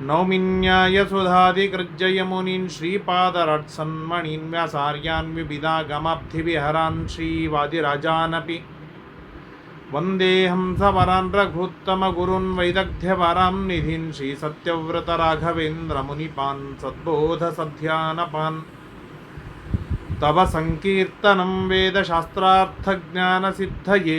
नौमिन्यायसुधादिकृज्जयमुनीन् श्रीपादरट्सन्मणीन् व्यासार्यान् विविधागमाब्धिविहरान् श्रीवादिराजानपि वन्देऽहंसवरान् रघुत्तमगुरून् वैदग्ध्यवरां निधीन् श्रीसत्यव्रतराघवेन्द्रमुनिपान् सद्बोधसध्यानपान्। तव सङ्कीर्तनं वेदशास्त्रार्थज्ञानसिद्धये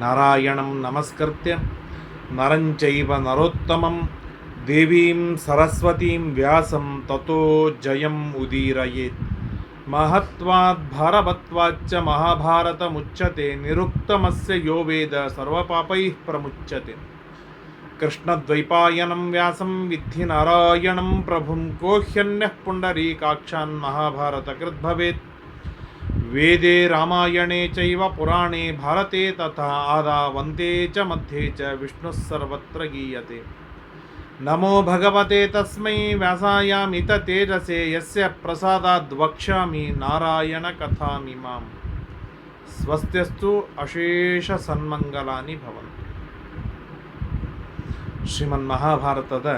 नारायणं नमस्कृत्य। नरं चैव नरोत्तमं। देवीं सरस्वतीं व्यासं ततो जयम् उदीरयेत्। महत्वात् भारवत्वाच्च महाभारतमुच्यते। निरुक्तमस्य यो वेद सर्वपापैः प्रमुच्यते। कृष्णद्वैपायनं व्यासं विद्धि नारायणं प्रभुं को ह्यन्यः पुण्डरीकाक्षान् महाभारतकृद्भवेत् ವೇದೆ ರಾಮಾಯಣೆ ಚೈವ ಪುರಾಣೆ ಭಾರತೆ ತಥಾ ಆದ ವಂದೇ ಚ ಮಧ್ಯೆ ಚ ವಿಷ್ಣು ಸರ್ವತ್ರ ಗೀಯತೆ ನಮೋ ಭಗವತೆ ತಸ್ಮೈ ವ್ಯಾಸಾಯಾಮಿತ ತೇಜಸೆ ಯಸ್ಯ ಪ್ರಸಾದಾದ್ ವಕ್ಷ್ಯಾಮಿ ನಾರಾಯಣ ಕಥಾಮಿ ಮಾಂ ಸ್ವಸ್ತ್ಯಸ್ತು ಅಶೇಷ ಸನ್ಮಂಗಲಾನಿ ಭವಂತು ಶ್ರೀಮನ್ ಮಹಾಭಾರತದ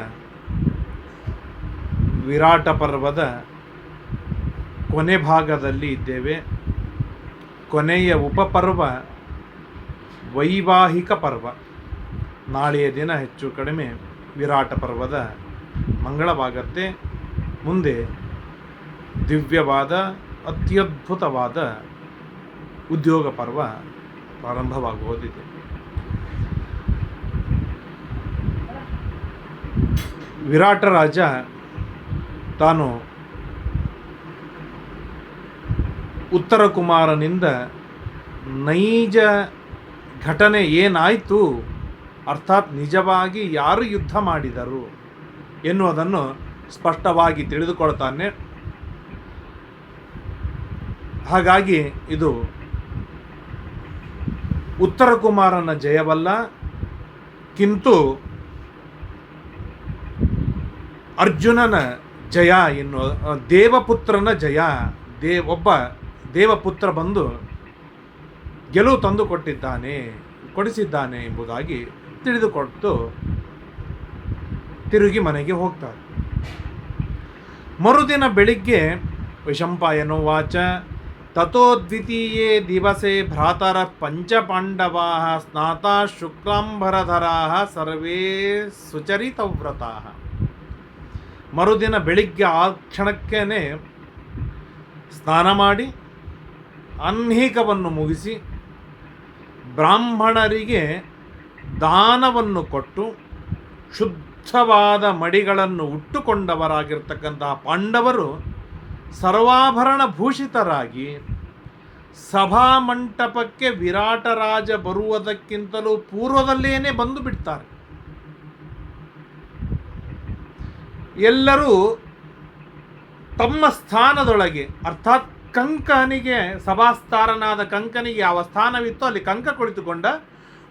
ವಿರಾಟ ಪರ್ವದ ಕೊನೆ ಭಾಗದಲ್ಲಿ ಇದ್ದೇವೆ। ಕೊನೆಯ ಉಪಪರ್ವ ವೈವಾಹಿಕ ಪರ್ವ. ನಾಳೆಯ ದಿನ ಹೆಚ್ಚು ಕಡಿಮೆ ವಿರಾಟ ಪರ್ವದ ಮಂಗಳವಾಗತ್ತೆ. ಮುಂದೆ ದಿವ್ಯವಾದ, ಅತ್ಯದ್ಭುತವಾದ ಉದ್ಯೋಗ ಪರ್ವ ಪ್ರಾರಂಭವಾಗುವುದಿದೆ. ವಿರಾಟ ರಾಜ ತಾನು ಉತ್ತರ ಕುಮಾರನಿಂದ ನೈಜ ಘಟನೆ ಏನಾಯಿತು? ಅರ್ಥಾತ್ ನಿಜವಾಗಿ ಯಾರು ಯುದ್ಧ ಮಾಡಿದರು ಎನ್ನುವುದನ್ನು ಸ್ಪಷ್ಟವಾಗಿ ತಿಳಿದುಕೊಳ್ತಾನೆ. ಹಾಗಾಗಿ ಇದು ಉತ್ತರ ಕುಮಾರನ ಜಯವಲ್ಲ. ಕಿಂತು ಅರ್ಜುನನ ಜಯ ಎನ್ನುವ, ದೇವಪುತ್ರನ ಜಯ ದೇ ಒಬ್ಬ ದೇವಪುತ್ರ ಬಂದು ಗೆಲುವು ತಂದು ಕೊಟ್ಟಿದ್ದಾನೆ, ಕೊಡಿಸಿದ್ದಾನೆ ಎಂಬುದಾಗಿ ತಿಳಿದುಕೊಟ್ಟು ತಿರುಗಿ ಮನೆಗೆ ಹೋಗ್ತಾರೆ. ಮರುದಿನ ಬೆಳಿಗ್ಗೆ ವಿಷಂಪಾಯನೋ ವಾಚ ತಥೋ ದಿವಸೇ ದಿವಸೆ ಭ್ರಾತರ ಪಂಚಪಾಂಡವಾ ಸ್ನಾತಾ ಶುಕ್ಲಾಂಬರಧರಾ ಸರ್ವೇ ಸುಚರಿತವ್ರತಾ. ಮರುದಿನ ಬೆಳಿಗ್ಗೆ ಆ ಕ್ಷಣಕ್ಕೇ ಸ್ನಾನ ಮಾಡಿ ಅನ್ಹೀಕವನ್ನು ಮುಗಿಸಿ ಬ್ರಾಹ್ಮಣರಿಗೆ ದಾನವನ್ನು ಕೊಟ್ಟು ಶುದ್ಧವಾದ ಮಡಿಗಳನ್ನು ಉಟ್ಟುಕೊಂಡವರಾಗಿರ್ತಕ್ಕಂತಹ ಪಾಂಡವರು ಸರ್ವಾಭರಣ ಭೂಷಿತರಾಗಿ ಸಭಾ ಮಂಟಪಕ್ಕೆ ವಿರಾಟ ರಾಜ ಬರುವುದಕ್ಕಿಂತಲೂ ಪೂರ್ವದಲ್ಲೇನೆ ಬಂದು ಬಿಡ್ತಾರೆ. ಎಲ್ಲರೂ ತಮ್ಮ ಸ್ಥಾನದೊಳಗೆ, ಅರ್ಥಾತ್ ಕಂಕನಿಗೆ ಸಭಾಸ್ಥಾನನಾದ ಕಂಕನಿಗೆ ಯಾವ ಸ್ಥಾನವಿತ್ತೋ ಅಲ್ಲಿ ಕಂಕ ಕುಳಿತುಕೊಂಡ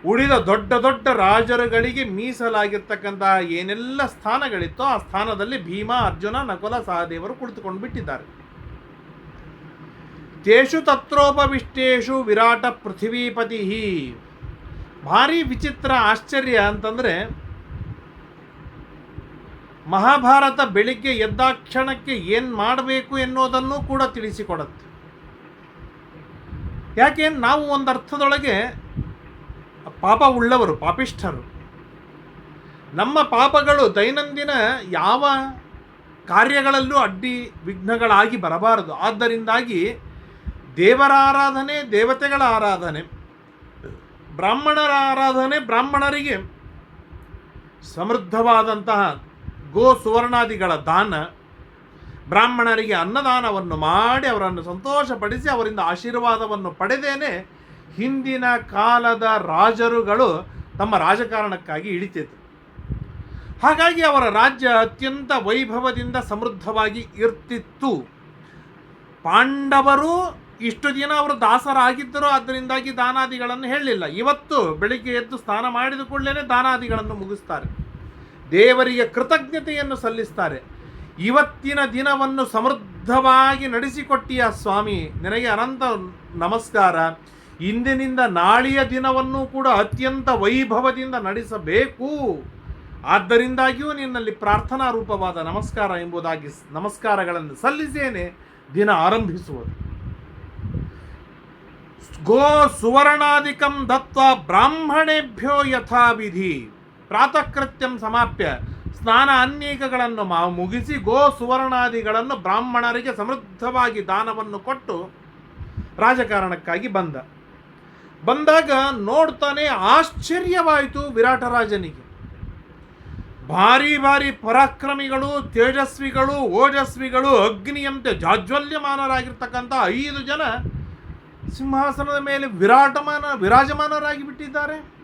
ಉಳಿದ ದೊಡ್ಡ ದೊಡ್ಡ ರಾಜರುಗಳಿಗೆ ಮೀಸಲಾಗಿರ್ತಕ್ಕಂತಹ ಏನೆಲ್ಲ ಸ್ಥಾನಗಳಿತ್ತೋ ಆ ಸ್ಥಾನದಲ್ಲಿ ಭೀಮ, ಅರ್ಜುನ, ನಕುಲ, ಸಹದೇವರು ಕುಳಿತುಕೊಂಡು ಬಿಟ್ಟಿದ್ದಾರೆ. ತೇಷು ತತ್ರೋಪವಿಷ್ಟೇಶು ವಿರಾಟ ಪೃಥ್ವೀಪತಿ ಭಾರಿ ವಿಚಿತ್ರ ಆಶ್ಚರ್ಯ ಅಂತಂದ್ರೆ ಮಹಾಭಾರತ ಬೆಳಿಗ್ಗೆ ಎದ್ದಾಕ್ಷಣಕ್ಕೆ ಏನು ಮಾಡಬೇಕು ಎನ್ನುವುದನ್ನು ಕೂಡ ತಿಳಿಸಿಕೊಡುತ್ತೆ. ಯಾಕೆ? ನಾವು ಒಂದು ಅರ್ಥದೊಳಗೆ ಪಾಪ ಉಳ್ಳವರು, ಪಾಪಿಷ್ಠರು. ನಮ್ಮ ಪಾಪಗಳು ದೈನಂದಿನ ಯಾವ ಕಾರ್ಯಗಳಲ್ಲೂ ಅಡ್ಡಿ ವಿಘ್ನಗಳಾಗಿ ಬರಬಾರದು. ಆದ್ದರಿಂದಾಗಿ ದೇವರ ಆರಾಧನೆ, ದೇವತೆಗಳ ಆರಾಧನೆ, ಬ್ರಾಹ್ಮಣರ ಆರಾಧನೆ ಬ್ರಾಹ್ಮಣರಿಗೆ ಸಮೃದ್ಧವಾದಂತಹ ಗೋ ಸುವರ್ಣಾದಿಗಳ ದಾನ, ಬ್ರಾಹ್ಮಣರಿಗೆ ಅನ್ನದಾನವನ್ನು ಮಾಡಿ ಅವರನ್ನು ಸಂತೋಷಪಡಿಸಿ ಅವರಿಂದ ಆಶೀರ್ವಾದವನ್ನು ಪಡೆದೇನೆ ಹಿಂದಿನ ಕಾಲದ ರಾಜರುಗಳು ತಮ್ಮ ರಾಜಕಾರಣಕ್ಕಾಗಿ ಇಳಿತಿತ್ತು ಹಾಗಾಗಿ ಅವರ ರಾಜ್ಯ ಅತ್ಯಂತ ವೈಭವದಿಂದ ಸಮೃದ್ಧವಾಗಿ ಇರ್ತಿತ್ತು. ಪಾಂಡವರು ಇಷ್ಟು ದಿನ ಅವರು ದಾಸರಾಗಿದ್ದರು ಅದರಿಂದಾಗಿ ದಾನಾದಿಗಳನ್ನು ಹೇಳಲಿಲ್ಲ. ಇವತ್ತು ಬೆಳಿಗ್ಗೆ ಎದ್ದು ಸ್ನಾನ ಮಾಡಿದ ಕೂಡಲೇ ದಾನಾದಿಗಳನ್ನು ಮುಗಿಸ್ತಾರೆ. ದೇವರಿಗೆ ಕೃತಜ್ಞತೆಯನ್ನು ಸಲ್ಲಿಸ್ತಾರೆ. ಇವತ್ತಿನ ದಿನವನ್ನು ಸಮೃದ್ಧವಾಗಿ ನಡೆಸಿಕೊಟ್ಟಿಯ ಸ್ವಾಮಿ, ನಿನಗೆ ಅನಂತ ನಮಸ್ಕಾರ. ಇಂದಿನಿಂದ ನಾಳೆಯ ದಿನವನ್ನು ಕೂಡ ಅತ್ಯಂತ ವೈಭವದಿಂದ ನಡೆಸಬೇಕು. ಆದ್ದರಿಂದಾಗಿಯೂ ನಿನ್ನಲ್ಲಿ ಪ್ರಾರ್ಥನಾ ರೂಪವಾದ ನಮಸ್ಕಾರ ಎಂಬುದಾಗಿ ನಮಸ್ಕಾರಗಳನ್ನು ಸಲ್ಲಿಸೇನೆ. ದಿನ ಆರಂಭಿಸುವುದು. ಗೋ ಸುವರ್ಣಾಧಿಕಂ ದತ್ತ ಬ್ರಾಹ್ಮಣೇಭ್ಯೋ ಯಥಾವಿಧಿ. ಪ್ರಾತಃ ಕೃತ್ಯಂ ಸಮಾಪ್ಯ. ಸ್ನಾನ ಅನ್ನೇಕಗಳನ್ನು ಮಾ, ಮುಗಿಸಿ ಗೋ ಸುವರ್ಣಾದಿಗಳನ್ನು ಬ್ರಾಹ್ಮಣರಿಗೆ ಸಮೃದ್ಧವಾಗಿ ದಾನವನ್ನು ಕೊಟ್ಟು ರಾಜಕಾರಣಕ್ಕಾಗಿ ಬಂದ. ಬಂದಾಗ ನೋಡ್ತಾನೆ ಆಶ್ಚರ್ಯವಾಯಿತು ವಿರಾಟರಾಜನಿಗೆ. ಭಾರಿ ಭಾರಿ ಪರಾಕ್ರಮಿಗಳು, ತೇಜಸ್ವಿಗಳು, ಓಜಸ್ವಿಗಳು, ಅಗ್ನಿಯಂತೆ ಜಾಜ್ವಲ್ಯಮಾನರಾಗಿರ್ತಕ್ಕಂಥ ಐದು ಜನ ಸಿಂಹಾಸನದ ಮೇಲೆ ವಿರಾಟಮಾನ, ವಿರಾಜಮಾನರಾಗಿ ಬಿಟ್ಟಿದ್ದಾರೆ.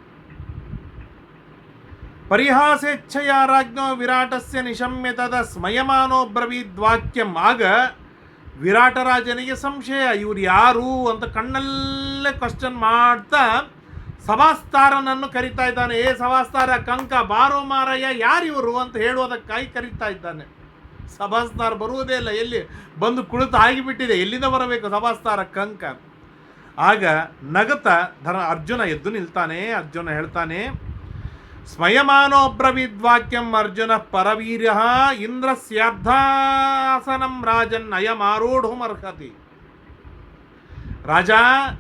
ಪರಿಹಾಸೇಚ್ಛೆಯ ರಾಜ್ಞೋ ವಿರಾಟಸ್ಯ ನಿಶಮ್ಯತದ ಸ್ಮಯಮಾನೋ ಬ್ರವೀದ್ವಾಕ್ಯಂ. ಆಗ ವಿರಾಟರಾಜನಿಗೆ ಸಂಶಯ, ಇವ್ರು ಯಾರು ಅಂತ ಕಣ್ಣಲ್ಲೇ ಕ್ವಶನ್ ಮಾಡ್ತಾ ಸಭಾಸ್ತಾರನನ್ನು ಕರಿತಾ ಇದ್ದಾನೆ. ಏ ಸಭಾಸ್ತಾರ, ಕಂಕ, ಬಾರೋ ಮಾರಯ್ಯ ಯಾರಿವರು ಅಂತ ಹೇಳುವುದಕ್ಕಾಗಿ ಕರೀತಾ ಇದ್ದಾನೆ. ಸಭಾಸ್ತಾರ ಬರುವುದೇ ಇಲ್ಲ. ಎಲ್ಲಿ? ಬಂದು ಕುಳಿತು ಆಗಿಬಿಟ್ಟಿದೆ. ಎಲ್ಲಿಂದ ಬರಬೇಕು ಸಭಾಸ್ತಾರ, ಕಂಕ? ಆಗ ನಗತ ಧರ ಅರ್ಜುನ ಎದ್ದು ನಿಲ್ತಾನೆ. ಅರ್ಜುನ ಹೇಳ್ತಾನೆ ಸ್ಮಯಮಾನೋಬ್ರವಿದ್ವಾಕ್ಯಂ ಅರ್ಜುನ ಪರವೀರ್ಯ ಇಂದ್ರಸ್ಯಾರ್ಧಾಸನಂ ರಾಜನ್ ಅಯಮಾರೂಢುಮರ್ಹತಿ ರಾಜ,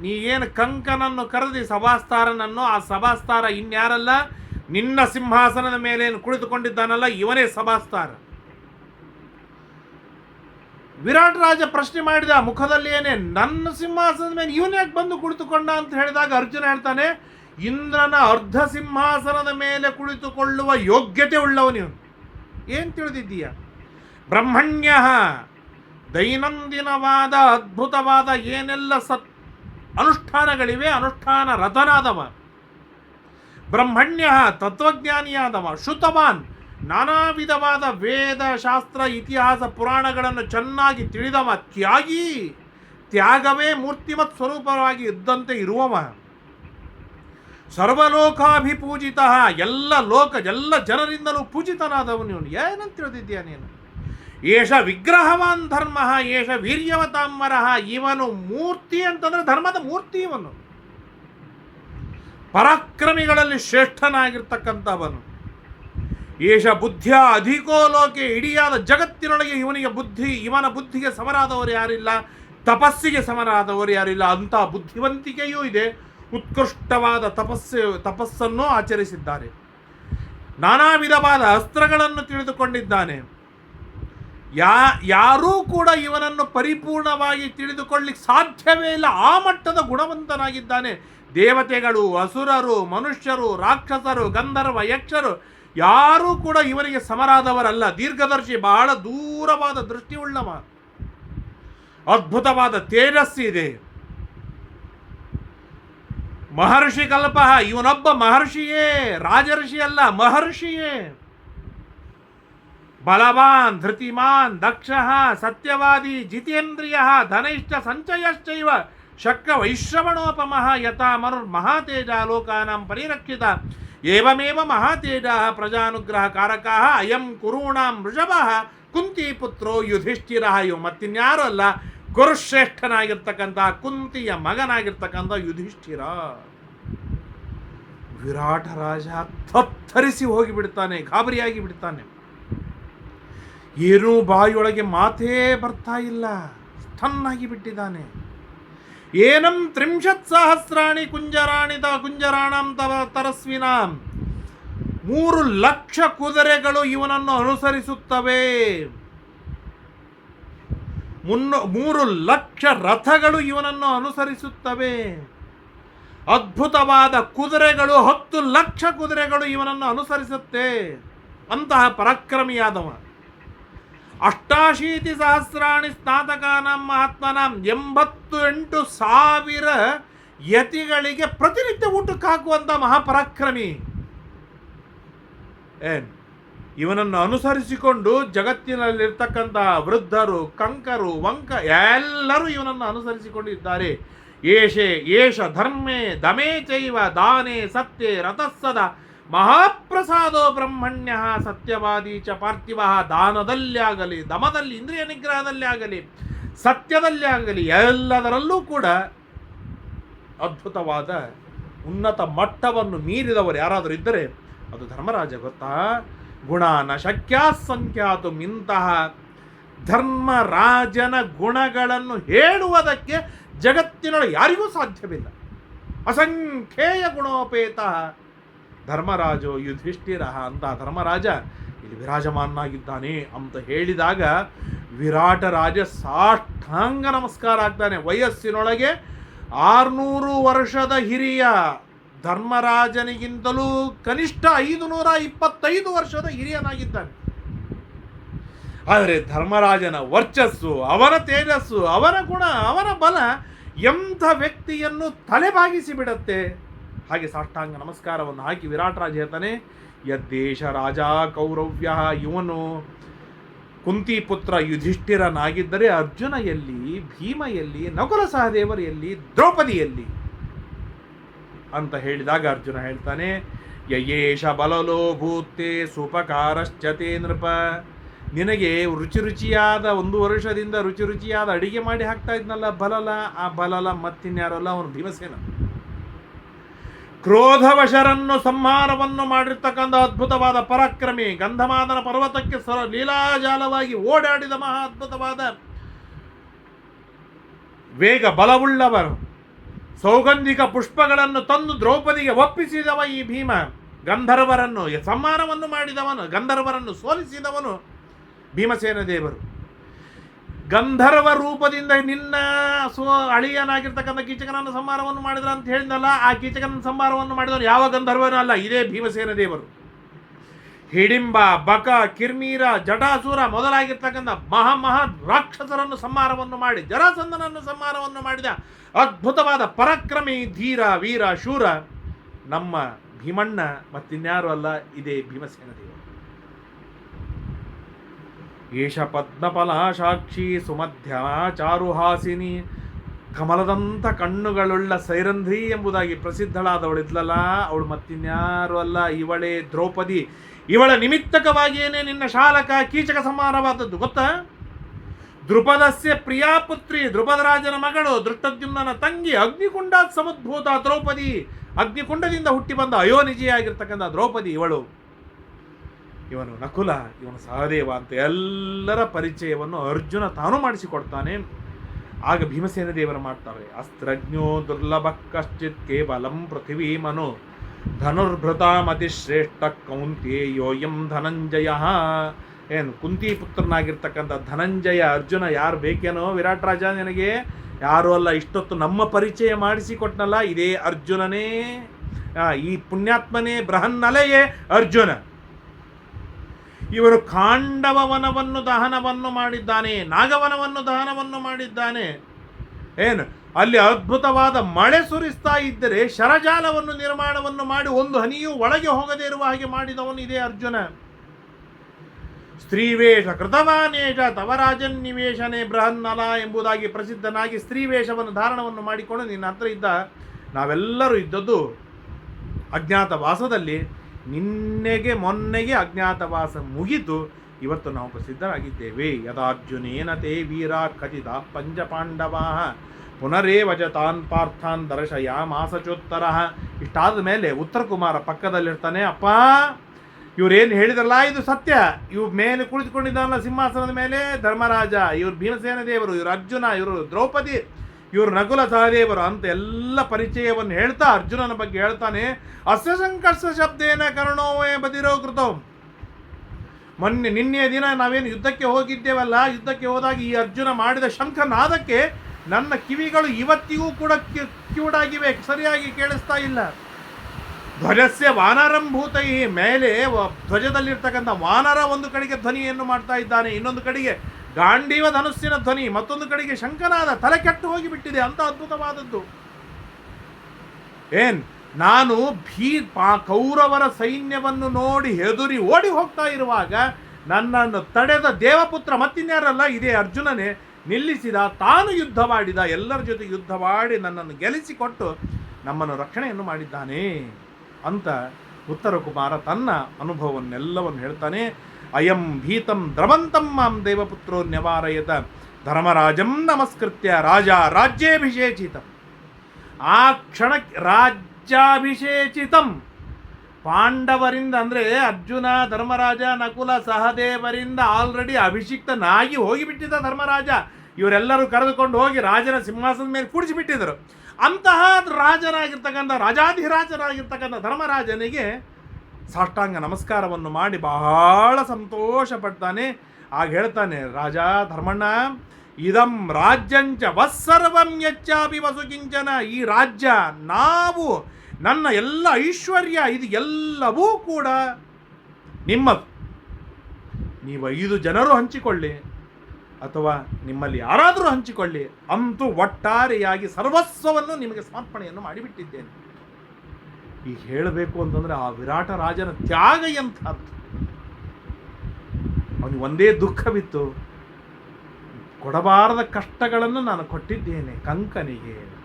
ನೀ ಏನು ಕಂಕನನ್ನು ಕರೆದಿ ಸಭಾಸ್ತಾರನನ್ನು, ಆ ಸಭಾಸ್ತಾರ ಇನ್ಯಾರಲ್ಲ? ನಿನ್ನ ಸಿಂಹಾಸನದ ಮೇಲೇನು ಕುಳಿತುಕೊಂಡಿದ್ದಾನಲ್ಲ? ಇವನೇ ಸಭಾಸ್ತಾರ. ವಿರಾಟ್ ರಾಜ ಪ್ರಶ್ನೆ ಮಾಡಿದ, ಮುಖದಲ್ಲಿ ಏನೇ, ನನ್ನ ಸಿಂಹಾಸನದ ಮೇಲೆ ಇವನೇ ಬಂದು ಕುಳಿತುಕೊಂಡ? ಅಂತ ಹೇಳಿದಾಗ ಅರ್ಜುನ ಹೇಳ್ತಾನೆ ಇಂದ್ರನ ಅರ್ಧ ಸಿಂಹಾಸನದ ಮೇಲೆ ಕುಳಿತುಕೊಳ್ಳುವ ಯೋಗ್ಯತೆ ಉಳ್ಳವನಿವನು ಏನು ತಿಳಿದಿದ್ದೀಯ? ಬ್ರಹ್ಮಣ್ಯ ದೈನಂದಿನವಾದ ಅದ್ಭುತವಾದ ಏನೆಲ್ಲ ಸತ್ ಅನುಷ್ಠಾನಗಳಿವೆ, ಅನುಷ್ಠಾನ ರಥನಾದವ. ಬ್ರಹ್ಮಣ್ಯ ತತ್ವಜ್ಞಾನಿಯಾದವ, ಶ್ರುತವಾನ್. ನಾನಾ ವಿಧವಾದ ವೇದ, ಶಾಸ್ತ್ರ, ಇತಿಹಾಸ, ಪುರಾಣಗಳನ್ನು ಚೆನ್ನಾಗಿ ತಿಳಿದವ. ತ್ಯಾಗಿ, ತ್ಯಾಗವೇ ಮೂರ್ತಿಮತ್ ಸ್ವರೂಪವಾಗಿ ಇದ್ದಂತೆ ಇರುವವ. ಸರ್ವಲೋಕಾಭಿಪೂಜಿತ, ಎಲ್ಲ ಲೋಕ, ಎಲ್ಲ ಜನರಿಂದಲೂ ಪೂಜಿತನಾದವನು ಇವನು. ಏನಂತ ತಿಳಿದಿದ್ದೀಯ ನೀನು? ಏಷ ವಿಗ್ರಹವಾನ್ ಧರ್ಮ, ಏಷ ವೀರ್ಯವತಾಂಬರ, ಇವನು ಮೂರ್ತಿ ಅಂತಂದ್ರೆ ಧರ್ಮದ ಮೂರ್ತಿ ಇವನು. ಪರಾಕ್ರಮಿಗಳಲ್ಲಿ ಶ್ರೇಷ್ಠನಾಗಿರ್ತಕ್ಕಂಥವನು. ಏಷ ಬುದ್ಧಿಯ ಅಧಿಕೋ ಲೋಕೆ, ಇಡಿಯಾದ ಜಗತ್ತಿನೊಳಗೆ ಇವನಿಗೆ ಬುದ್ಧಿ, ಇವನ ಬುದ್ಧಿಗೆ ಸಮರಾದವರು ಯಾರಿಲ್ಲ? ತಪಸ್ಸಿಗೆ ಸಮರಾದವರು ಯಾರಿಲ್ಲ? ಅಂಥ ಬುದ್ಧಿವಂತಿಕೆಯೂ ಇದೆ. ಉತ್ಕೃಷ್ಟವಾದ ತಪಸ್ಸು, ತಪಸ್ಸನ್ನು ಆಚರಿಸಿದ್ದಾರೆ. ನಾನಾ ವಿಧವಾದ ಅಸ್ತ್ರಗಳನ್ನು ತಿಳಿದುಕೊಂಡಿದ್ದಾನೆ. ಯಾ, ಯಾರೂ ಕೂಡ ಇವನನ್ನು ಪರಿಪೂರ್ಣವಾಗಿ ತಿಳಿದುಕೊಳ್ಳಿಕ್ಕೆ ಸಾಧ್ಯವೇ ಇಲ್ಲ. ಆ ಮಟ್ಟದ ಗುಣವಂತನಾಗಿದ್ದಾನೆ. ದೇವತೆಗಳು, ಅಸುರರು, ಮನುಷ್ಯರು, ರಾಕ್ಷಸರು, ಗಂಧರ್ವ, ಯಕ್ಷರು, ಯಾರೂ ಕೂಡ ಇವನಿಗೆ ಸಮರಾದವರಲ್ಲ. ದೀರ್ಘದರ್ಶಿ, ಬಹಳ ದೂರವಾದ ದೃಷ್ಟಿಯುಳ್ಳವ. ಅದ್ಭುತವಾದ ತೇಜಸ್ಸಿದೆ ಮಹರ್ಷಿ ಕಲ್ಪ ಇವನೊಬ್ಬ ಮಹರ್ಷಿಯೇ, ರಾಜರ್ಷಿ ಅಲ್ಲ, ಮಹರ್ಷಿಯೇ. ಬಲವಾನ್, ಧೃತಿಮಾನ್, ದಕ್ಷ, ಸತ್ಯವಾದಿ, ಜಿತೇಂದ್ರಿಯ, ಧನೈಶ್ಚ, ಸಂಚಯಶ್ಚೈವ, ಶಕ್ರ ವೈಶ್ರವಣೋಪಮಃ, ಯಥಾ ಮನುರ್ಮಹಾತೇಜ ಲೋಕಾನಾಂ ಪರಿರಕ್ಷಿತ. ಏವಮೇವ ಮಹಾತೇಜ, ಪ್ರಜಾನುಗ್ರಹ ಕಾರಕ, ಅಯಂ ಕುರುಣಾಂ ವೃಷಭ ಕುಂತಿ ಪುತ್ರೋ ಯುಧಿಷ್ಠಿರ, ಇವು ಮತ್ತಿನ್ಯಾರು ಅಲ್ಲ ಕುರುಶ್ರೇಷ್ಠನಾಗಿರ್ತಕ್ಕಂಥ ಕುಂತಿಯ ಮಗನಾಗಿರ್ತಕ್ಕಂಥ ಯುಧಿಷ್ಠಿರ ವಿರಾಟ ರಾಜ ತತ್ತರಿಸಿ ಹೋಗಿಬಿಡ್ತಾನೆ, ಗಾಬರಿಯಾಗಿ ಬಿಡ್ತಾನೆ. ಏನೂ ಬಾಯಿಯೊಳಗೆ ಮಾತೇ ಬರ್ತಾ ಇಲ್ಲ. ಸ್ಥನ್ನಾಗಿ ಬಿಟ್ಟಿದ್ದಾನೆ. ಏನಂ ತ್ರಿಂಶತ್ ಸಹಸ್ರಾಣಿ ಕುಂಜರಾಣಿ ತ ಕುಂಜರಾಣಂ ತವ ತರಸ್ವಿನಾಂ. ಮೂರು ಲಕ್ಷ ಕುದುರೆಗಳು ಇವನನ್ನು ಅನುಸರಿಸುತ್ತವೆ. ಮುನ್ನ ಮೂರು ಲಕ್ಷ ರಥಗಳು ಇವನನ್ನು ಅನುಸರಿಸುತ್ತವೆ. ಅದ್ಭುತವಾದ ಕುದುರೆಗಳು, ಹತ್ತು ಲಕ್ಷ ಕುದುರೆಗಳು ಇವನನ್ನು ಅನುಸರಿಸುತ್ತೆ. ಅಂತಹ ಪರಾಕ್ರಮಿಯಾದವ. ಅಷ್ಟಾಶೀತಿ ಸಹಸ್ರಾಣಿ ಸ್ನಾತಕಾನಾಂ ಮಹಾತ್ಮನಾಂ ಎಂಬತ್ತು ಎಂಟು ಸಾವಿರ ಯತಿಗಳಿಗೆ ಪ್ರತಿನಿತ್ಯ ಊಟಕ್ಕೆ ಹಾಕುವಂಥ ಮಹಾಪರಾಕ್ರಮಿ. ಏನ್? ಇವನನ್ನು ಅನುಸರಿಸಿಕೊಂಡು ಜಗತ್ತಿನಲ್ಲಿರ್ತಕ್ಕಂಥ ವೃದ್ಧರು, ಕಂಕರು, ವಂಕ ಎಲ್ಲರೂ ಇವನನ್ನು ಅನುಸರಿಸಿಕೊಂಡಿದ್ದಾರೆ. ಏಷೆ, ಏಷ, ಧರ್ಮೇ, ದಮೇ ಚೈವ, ದಾನೇ, ಸತ್ಯೆ, ರಥಸ್ಸದ ಮಹಾಪ್ರಸಾದೋ ಬ್ರಹ್ಮಣ್ಯ, ಸತ್ಯವಾದಿ ಚ ಪಾರ್ಥಿವ ದಾನದಲ್ಲಿ ಆಗಲಿ ದಮದಲ್ಲಿ, ಇಂದ್ರಿಯ ನಿಗ್ರಹದಲ್ಲಿ ಆಗಲಿ ಸತ್ಯದಲ್ಲಿ ಆಗಲಿ, ಎಲ್ಲದರಲ್ಲೂ ಕೂಡ ಅದ್ಭುತವಾದ ಉನ್ನತ ಮಟ್ಟವನ್ನು ಮೀರಿದವರು ಯಾರಾದರೂ ಇದ್ದರೆ ಅದು ಧರ್ಮರಾಜ ಗೊತ್ತಾ? ಗುಣಾನ ಶಕ್ಯ ಸಂಖ್ಯಾತು ಇಂತಹ ಧರ್ಮರಾಜನ ಗುಣಗಳನ್ನು ಹೇಳುವುದಕ್ಕೆ ಜಗತ್ತಿನೊಳಗೆ ಯಾರಿಗೂ ಸಾಧ್ಯವಿಲ್ಲ. ಅಸಂಖ್ಯೇಯ ಗುಣೋಪೇತ. ಧರ್ಮರಾಜೋ ಯುಧಿಷ್ಠಿರ ಅಂತ ಧರ್ಮರಾಜ ಇಲ್ಲಿ ವಿರಾಜಮಾನನಾಗಿದ್ದಾನೆ ಅಂತ ಹೇಳಿದಾಗ ವಿರಾಟ ರಾಜ ಸಾಷ್ಟಾಂಗ ನಮಸ್ಕಾರ ಆಗ್ತಾನೆ. ವಯಸ್ಸಿನೊಳಗೆ ಆರುನೂರು ವರ್ಷದ ಹಿರಿಯ. ಧರ್ಮರಾಜನಿಗಿಂತಲೂ ಕನಿಷ್ಠ ಐದು ನೂರ ಇಪ್ಪತ್ತೈದು ವರ್ಷದ ಹಿರಿಯನಾಗಿದ್ದಾನೆ. ಆದರೆ ಧರ್ಮರಾಜನ ವರ್ಚಸ್ಸು ಅವನ ತೇಜಸ್ಸು ಅವನ ಗುಣ ಅವನ ಬಲ ಎಂಥ ವ್ಯಕ್ತಿಯನ್ನು ತಲೆಬಾಗಿಸಿ ಬಿಡತ್ತೆ ಹಾಗೆ ಸಾಷ್ಟಾಂಗ ನಮಸ್ಕಾರವನ್ನು ಹಾಕಿ ವಿರಾಟ್ ರಾಜ ಹೇಳ್ತಾನೆ ಯದ್ದೇಶ ರಾಜ ಕೌರವ್ಯ, ಇವನು ಕುಂತಿ ಪುತ್ರ ಯುಧಿಷ್ಠಿರನಾಗಿದ್ದರೆ ಅರ್ಜುನ ಎಲ್ಲಿ, ಭೀಮ ಎಲ್ಲಿ, ನಕುಲ ಸಹದೇವರು ಎಲ್ಲಿ, ದ್ರೌಪದಿ ಎಲ್ಲಿ? ಅಂತ ಹೇಳಿದಾಗ ಅರ್ಜುನ ಹೇಳ್ತಾನೆ ಯಯೇಶ ಬಲಲೋ ಭೂತೆ ಸುಪಕಾರಶ್ಚತೆ ನೃಪ. ನಿನಗೆ ರುಚಿ ರುಚಿಯಾದ ಒಂದು ವರ್ಷದಿಂದ ರುಚಿ ರುಚಿಯಾದ ಅಡಿಗೆ ಮಾಡಿ ಹಾಕ್ತಾ ಇದ್ನಲ್ಲ ಬಲಲ, ಆ ಬಲಲ ಮತ್ತಿನ್ಯಾರಲ್ಲ ಅವನು ಭೀಮಸೇನ. ಕ್ರೋಧವಶರನ್ನು ಸಂಹಾರವನ್ನು ಮಾಡಿರ್ತಕ್ಕಂಥ ಅದ್ಭುತವಾದ ಪರಾಕ್ರಮಿ ಗಂಧಮಾದನ ಪರ್ವತಕ್ಕೆ ಸರ ಲೀಲಾಜಾಲವಾಗಿ ಓಡಾಡಿದ ಮಹಾ ಅದ್ಭುತವಾದ ವೇಗ ಬಲವುಳ್ಳವರು. ಸೌಗಂಧಿಕ ಪುಷ್ಪಗಳನ್ನು ತಂದು ದ್ರೌಪದಿಗೆ ಒಪ್ಪಿಸಿದವ ಈ ಭೀಮ. ಗಂಧರ್ವರನ್ನು ಸಂಹಾರವನ್ನು ಮಾಡಿದವನು, ಗಂಧರ್ವರನ್ನು ಸೋಲಿಸಿದವನು ಭೀಮಸೇನ ದೇವರು. ಗಂಧರ್ವ ರೂಪದಿಂದ ನಿನ್ನ ಸೋ ಅಳಿಯನಾಗಿರ್ತಕ್ಕಂಥ ಕೀಚಕನನ್ನು ಸಂಹಾರವನ್ನು ಮಾಡಿದ್ರ ಅಂತ ಹೇಳಿದ್ನಲ್ಲ, ಆ ಕೀಚಕನ ಸಂಹಾರವನ್ನು ಮಾಡಿದವನು ಯಾವ ಗಂಧರ್ವನೂ ಅಲ್ಲ, ಇದೇ ಭೀಮಸೇನ ದೇವರು. ಹಿಡಿಂಬ, ಬಕ, ಕಿರ್ಮೀರ, ಜಟಾಸುರ ಮೊದಲಾಗಿರ್ತಕ್ಕಂಥ ಮಹಾ ಮಹಾ ರಾಕ್ಷಸರನ್ನು ಸಂಹಾರವನ್ನು ಮಾಡಿ ಜರಾಸಂದನನ್ನು ಸಂಹಾರವನ್ನು ಮಾಡಿದ ಅದ್ಭುತವಾದ ಪರಾಕ್ರಮಿ ಧೀರ, ವೀರ, ಶೂರ ನಮ್ಮ ಭೀಮಣ್ಣ ಮತ್ತಿನ್ಯಾರು ಅಲ್ಲ, ಇದೇ ಭೀಮಸೇನ ದೇವರು. ಏಷ ಸಾಕ್ಷಿ ಸುಮಧ್ಯ ಚಾರುಹಾಸಿನಿ ಕಮಲದಂಥ ಕಣ್ಣುಗಳುಳ್ಳ ಸೈರಂಧ್ರಿ ಎಂಬುದಾಗಿ ಪ್ರಸಿದ್ಧಳಾದವಳಿದ್ಲಲ್ಲ ಅವಳು ಮತ್ತಿನ್ಯಾರು ಅಲ್ಲ, ಇವಳೇ ದ್ರೌಪದಿ. ಇವಳ ನಿಮಿತ್ತಕವಾಗಿಯೇನೆ ನಿನ್ನ ಶಾಲಕ ಕೀಚಕ ಸಂಹಾರವಾದದ್ದು, ಗೊತ್ತಾ? ದೃಪದಸ್ಯ ಪ್ರಿಯಾಪುತ್ರಿ ದೃಪದರಾಜನ ಮಗಳು ದೃಷ್ಟದ್ಯುಮ್ನ ತಂಗಿ, ಅಗ್ನಿಕುಂಡ ಸಮದ್ಭೂತ ದ್ರೌಪದಿ. ಅಗ್ನಿಕುಂಡದಿಂದ ಹುಟ್ಟಿ ಬಂದ ಅಯೋನಿಜಿಯಾಗಿರ್ತಕ್ಕಂಥ ದ್ರೌಪದಿ ಇವಳು. ಇವನು ನಕುಲ, ಇವನು ಸಹದೇವ ಅಂತ ಎಲ್ಲರ ಪರಿಚಯವನ್ನು ಅರ್ಜುನ ತಾನು ಮಾಡಿಸಿಕೊಡ್ತಾನೆ. ಆಗ ಭೀಮಸೇನ ದೇವರು ಮಾಡ್ತಾರೆ, ಅಸ್ತ್ರಜ್ಞೋ ದುರ್ಲಭ ಕಶ್ಚಿತ್ ಕೇವಲಂ ಪೃಥಿವೀ ಮನು ಧನುರ್ಭೃತಾಮತಿ ಶ್ರೇಷ್ಠ ಕೌಂತೇಯೋಯಂ ಧನಂಜಯ. ಏನು, ಕುಂತಿ ಪುತ್ರನಾಗಿರ್ತಕ್ಕಂಥ ಧನಂಜಯ ಅರ್ಜುನ ಯಾರು ಬೇಕೇನೋ ವಿರಾಟ್ ರಾಜ ನಿನಗೆ? ಯಾರು ಅಲ್ಲ, ಇಷ್ಟೊತ್ತು ನಮ್ಮ ಪರಿಚಯ ಮಾಡಿಸಿಕೊಟ್ನಲ್ಲ, ಇದೇ ಅರ್ಜುನನೇ. ಈ ಪುಣ್ಯಾತ್ಮನೇ ಬೃಹನ್ನಲೆಯೇ ಅರ್ಜುನ. ಇವರು ಕಾಂಡವವನವನ್ನು ದಹನವನ್ನು ಮಾಡಿದ್ದಾನೆ, ನಾಗವನವನ್ನು ದಹನವನ್ನು ಮಾಡಿದ್ದಾನೆ. ಏನು ಅಲ್ಲಿ ಅದ್ಭುತವಾದ ಮಳೆ ಸುರಿಸ್ತಾ ಇದ್ದರೆ ಶರಜಾಲವನ್ನು ನಿರ್ಮಾಣವನ್ನು ಮಾಡಿ ಒಂದು ಹನಿಯೂ ಒಳಗೆ ಹೋಗದೇ ಇರುವ ಹಾಗೆ ಮಾಡಿದವನು ಇದೇ ಅರ್ಜುನ. ಸ್ತ್ರೀವೇಷ ಕೃತವಾನೇಷ ತವರಾಜನ್ ನಿವೇಶನೆ ಬೃಹನ್ನಲ ಎಂಬುದಾಗಿ ಪ್ರಸಿದ್ಧನಾಗಿ ಸ್ತ್ರೀವೇಷವನ್ನು ಧಾರಣವನ್ನು ಮಾಡಿಕೊಂಡು ನಿನ್ನ ಹತ್ರ ಇದ್ದ ನಾವೆಲ್ಲರೂ ಇದ್ದದ್ದು ಅಜ್ಞಾತವಾಸದಲ್ಲಿ ನಿನ್ನೆಗೆ ಮೊನ್ನೆಗೆ ಅಜ್ಞಾತವಾಸ ಮುಗಿತು ಇವತ್ತು ನಾವು ಪ್ರಸಿದ್ಧರಾಗಿದ್ದೇವೆ. ಯದಾರ್ಜುನೇನ ತೇ ವೀರ ಖಚಿತ ಪಂಚಪಾಂಡವಾ ಪುನರೇವ ವಜತಾನ್ ತಾನ್ ಪಾರ್ಥಾನ್ ದರ್ಶಯ ಮಾಸಚೋತ್ತರ ಇಷ್ಟಾದ ಮೇಲೆ ಉತ್ತರ ಕುಮಾರ ಪಕ್ಕದಲ್ಲಿರ್ತಾನೆ, ಅಪ್ಪ, ಇವ್ರೇನು ಹೇಳಿದ್ರಲ್ಲ ಇದು ಸತ್ಯ? ಇವ್ ಮೇಲೆ ಕುಳಿತುಕೊಂಡಿದ್ದಾನಲ್ಲ ಸಿಂಹಾಸನದ ಮೇಲೆ? ಧರ್ಮರಾಜ, ಇವ್ರು ಭೀಮಸೇನ ದೇವರು, ಇವರು ಅರ್ಜುನ, ಇವರು ದ್ರೌಪದಿ, ಇವರು ನಕುಲ ಸಹದೇವರು ಅಂತ ಎಲ್ಲ ಪರಿಚಯವನ್ನು ಹೇಳ್ತಾ ಅರ್ಜುನನ ಬಗ್ಗೆ ಹೇಳ್ತಾನೆ, ಅಸ್ಯ ಸಂಕರ್ಷ ಶಬ್ದೇನ ಕರ್ಣೋವೇ ಬದಿರೋ ಕೃತೋ. ಮೊನ್ನೆ ನಿನ್ನೆ ದಿನ ನಾವೇನು ಯುದ್ಧಕ್ಕೆ ಹೋಗಿದ್ದೇವಲ್ಲ? ಯುದ್ಧಕ್ಕೆ ಹೋದಾಗ ಈ ಅರ್ಜುನ ಮಾಡಿದ ಶಂಖನಾದಕ್ಕೆ ನನ್ನ ಕಿವಿಗಳು ಇವತ್ತಿಗೂ ಕೂಡ ಕಿ- ಕಿವುಡಾಗಿವೆ ಸರಿಯಾಗಿ ಕೇಳಿಸ್ತಾ ಇಲ್ಲ. ಧ್ವಜಸ್ಯ ವಾನರಂಭೂತೈ, ಮೇಲೆ ವ- ಧ್ವಜದಲ್ಲಿರ್ತಕ್ಕಂಥ ವಾನರ ಒಂದು ಕಡೆಗೆ ಧ್ವನಿಯನ್ನು ಮಾಡ್ತಾ ಇದ್ದಾನೆ, ಇನ್ನೊಂದು ಕಡೆಗೆ ಗಾಂಡೀವ ಧನುಸ್ಸಿನ ಧ್ವನಿ, ಮತ್ತೊಂದು ಕಡೆಗೆ ಶಂಕನಾದ ತಲೆ ಕೆಟ್ಟು ಹೋಗಿಬಿಟ್ಟಿದೆ, ಅಂತ ಅದ್ಭುತವಾದದ್ದು. ಏನ್, ನಾನು ಭೀ ಕೌರವರ ಸೈನ್ಯವನ್ನು ನೋಡಿ ಹೆದುರಿ ಓಡಿ ಹೋಗ್ತಾ ಇರುವಾಗ ನನ್ನನ್ನು ತಡೆದ ದೇವಪುತ್ರ ಮತ್ತಿನ್ಯಾರಲ್ಲ? ಇದೇ ಅರ್ಜುನನೇ. ನಿಲ್ಲಿಸಿದ, ತಾನು ಯುದ್ಧ ಮಾಡಿದ, ಎಲ್ಲರ ಜೊತೆ ಯುದ್ಧ ಮಾಡಿ ನನ್ನನ್ನು ಗೆಲ್ಲಿಸಿಕೊಟ್ಟು ನಮ್ಮನ್ನು ರಕ್ಷಣೆಯನ್ನು ಮಾಡಿದ್ದಾನೆ ಅಂತ ಉತ್ತರ ಕುಮಾರ ತನ್ನ ಅನುಭವವನ್ನೆಲ್ಲವನ್ನು ಹೇಳ್ತಾನೆ. ಅಯಂ ಭೀತಂ ದ್ರವಂತಂ ಮಾಂ ದೇವಪುತ್ರೋ ನ್ಯವಾರಯತ ಧರ್ಮರಾಜಂ ನಮಸ್ಕೃತ್ಯ ರಾಜ ರಾಜ್ಯಾಭಿಷೇಚಿತಂ. ಆ ಕ್ಷಣ ರಾಜ್ಯಾಭಿಷೇಚಿತಂ. ಪಾಂಡವರಿಂದ ಅಂದರೆ ಅರ್ಜುನ, ಧರ್ಮರಾಜ, ನಕುಲ, ಸಹದೇವರಿಂದ ಆಲ್ರೆಡಿ ಅಭಿಷಿಕ್ತನಾಗಿ ಹೋಗಿಬಿಟ್ಟಿದ್ದ ಧರ್ಮರಾಜ. ಇವರೆಲ್ಲರೂ ಕರೆದುಕೊಂಡು ಹೋಗಿ ರಾಜನ ಸಿಂಹಾಸನದ ಮೇಲೆ ಕೂಡಿಸಿಬಿಟ್ಟಿದ್ರು ಅಂತಹ ರಾಜನಾಗಿರ್ತಕ್ಕಂಥ, ರಾಜಾಧಿರಾಜನಾಗಿರ್ತಕ್ಕಂಥ ಧರ್ಮರಾಜನಿಗೆ ಸಾಷ್ಟಾಂಗ ನಮಸ್ಕಾರವನ್ನು ಮಾಡಿ ಬಹಳ ಸಂತೋಷ ಪಡ್ತಾನೆ ಆಗ ಹೇಳ್ತಾನೆ, ರಾಜ, ಧರ್ಮಣ್ಣ, ಇದಂ ರಾಜ್ಯಂಚ ವಸ್ಸರ್ವಂ ಯಚ್ಚಾಪಿ ವಸುಕಿಂಚನ, ಈ ರಾಜ್ಯ ನಾವು ನನ್ನ ಎಲ್ಲ ಐಶ್ವರ್ಯ ಇದು ಎಲ್ಲವೂ ಕೂಡ ನಿಮ್ಮದು. ನೀವು ಐದು ಜನರು ಹಂಚಿಕೊಳ್ಳಿ ಅಥವಾ ನಿಮ್ಮಲ್ಲಿ ಯಾರಾದರೂ ಹಂಚಿಕೊಳ್ಳಿ, ಅಂತೂ ಒಟ್ಟಾರೆಯಾಗಿ ಸರ್ವಸ್ವವನ್ನು ನಿಮಗೆ ಸಮರ್ಪಣೆಯನ್ನು ಮಾಡಿಬಿಟ್ಟಿದ್ದೇನೆ. ಈಗ ಹೇಳಬೇಕು ಅಂತಂದರೆ ಆ ವಿರಾಟ ರಾಜನ ತ್ಯಾಗ ಎಂಥದ್ದು? ಅವನಿಗೆ ಒಂದೇ ದುಃಖವಿತ್ತು. ಕೊಡಬಾರದ ಕಷ್ಟಗಳನ್ನು ನಾನು ಕೊಟ್ಟಿದ್ದೇನೆ ಕಂಕನಿಗೆ.